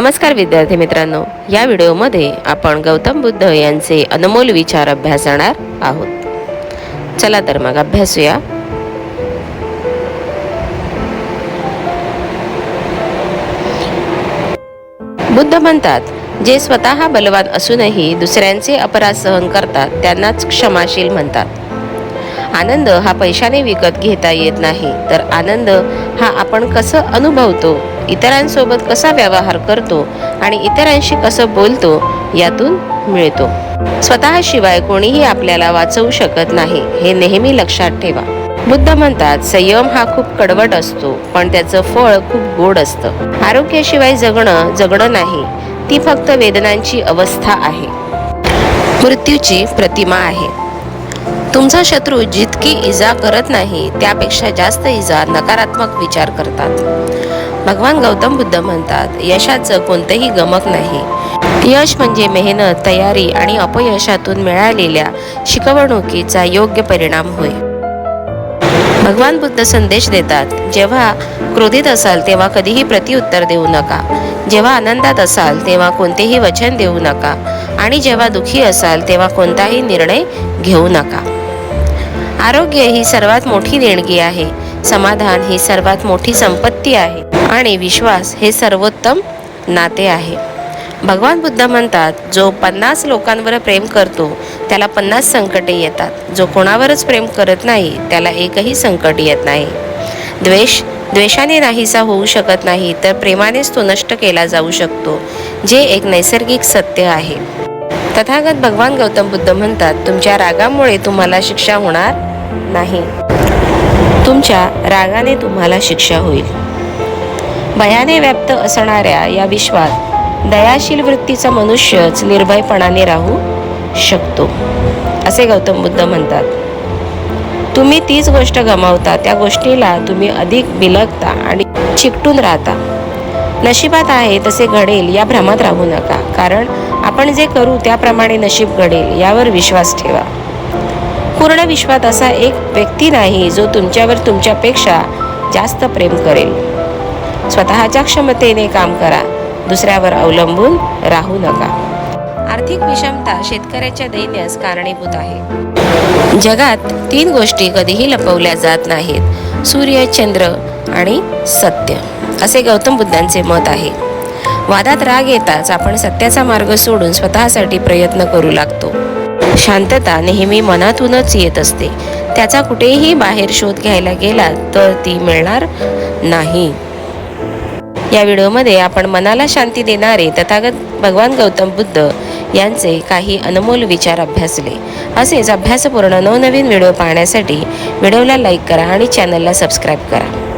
नमस्कार विद्यार्थी मित्रांनो या व्हिडिओमध्ये आपण गौतम बुद्ध यांचे अनमोल विचार अभ्यासणार आहोत. चला तर मग अभ्यासूया. बुद्ध म्हणतात जे स्वतः बलवान असूनही दुसऱ्यांचे अपराध सहन करतात त्यांनाच क्षमाशील म्हणतात. आनंद हा पैशाने विकत घेता येत नाही तर आनंद हा आपण कसं अनुभवतो इतरांसोबत कसा व्यवहार करतो आणि इतरांशी कसं बोलतो यातून मिळतो. स्वतःशिवाय कोणीही आपल्याला वाचवू शकत नाही हे नेहमी लक्षात ठेवा. बुद्ध म्हणतात संयम हा खूप कडवट असतो पण त्याचं फळ खूप गोड असतं. आरोग्याशिवाय जगणं जगणं नाही ती फक्त वेदनांची अवस्था आहे. मृत्यूची प्रतिमा आहे. तुमचा शत्रू जितकी इजा करत नाही त्यापेक्षा जास्त इजा नकारात्मक विचार करतात. भगवान गौतम बुद्ध म्हणतात यशाचं कोणतंही गमक नाही. यश म्हणजे मेहनत तयारी आणि अपयशातून मिळालेल्या शिकवणुकीचा योग्य परिणाम होय. भगवान बुद्ध संदेश देतात जेव्हा क्रोधित असाल तेव्हा कधीही प्रतिउत्तर देऊ नका. जेव्हा आनंदात असाल तेव्हा कोणतेही वचन देऊ नका. आणि जेव्हा दुखी असाल तेव्हा कोणताही निर्णय घेऊ नका. आरोग्य ही सर्वात मोठी देणगी आहे. समाधान ही सर्वात मोठी संपत्ती आहे आणि विश्वास हे सर्वोत्तम नाते आहे. भगवान बुद्ध म्हणतात जो पन्नास लोकांवर प्रेम करतो त्याला पन्नास संकटे येतात. जो कोणावरच प्रेम करत नाही त्याला एकही संकट येत नाही. द्वेष द्वेषाने नाहीसा होऊ शकत नाही तर प्रेमानेच तो नष्ट केला जाऊ शकतो जे एक नैसर्गिक सत्य आहे. तथागत भगवान गौतम बुद्ध म्हणतात तुमच्या रागामुळे तुम्हाला शिक्षा होणार नाही. तुमच्या रागाने तुम्हाला शिक्षा होईल. भयाने व्याप्त असणाऱ्या या विश्वात दयाशील वृत्तीचा मनुष्यच निर्भयपणाने राहू शकतो असे गौतम बुद्ध म्हणतात. तुम्ही तीच गोष्ट गमावता त्या गोष्टीला तुम्ही अधिक बिलगता आणि चिकटून राहता. नशिबात आहे तसे घडेल या भ्रमात राहू नका कारण आपण जे करू त्याप्रमाणे नशीब घडेल यावर विश्वास ठेवा. पूर्ण विश्वात असा एक व्यक्ती नाही जो तुमच्यावर तुमच्यापेक्षा जास्त प्रेम करेल. स्वतःच्या क्षमतेने काम करा. दुसऱ्यावर अवलंबून राहू नका. आर्थिक विषमता शेतकऱ्याच्या दैन्यास कारणीभूत आहे. जगात तीन गोष्टी कधीही लपवल्या जात नाहीत. सूर्य चंद्र आणि सत्य. असे गौतम बुद्धांचे मत आहे. वादात राग येताच आपण सत्याचा मार्ग सोडून स्वतःसाठी प्रयत्न करू लागतो. शांतता नेहमी मनातूनच येत असते. त्याचा कुठेही बाहेर शोध घ्यायला गेला तर ती मिळणार नाही. या व्हिडिओमध्ये आपण मनाला शांती देणारे तथागत भगवान गौतम बुद्ध यांचे काही अनमोल विचार अभ्यासले. असेच अभ्यासपूर्ण नवनवीन व्हिडिओ पाहण्यासाठी व्हिडिओला लाईक करा आणि चॅनलला सबस्क्राईब करा.